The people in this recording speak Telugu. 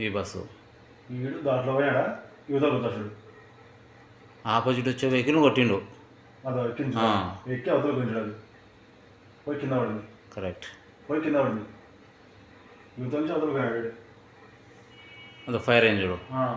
ఈ బస్సు. వీడు దాంట్లో పోయాడా? యువతలు చూడు ఆపోజిట్ వచ్చే వెహికల్ కొట్టిండు. అదో ఎక్కింది ఎక్కి అవతల గుంజాడు పోయి కింద పడింది. కరెక్ట్. పోయి కింద పడింది. యువత నుంచి అవతల పోయాడు అదో ఫైర్ ఇంజుడు ఆ.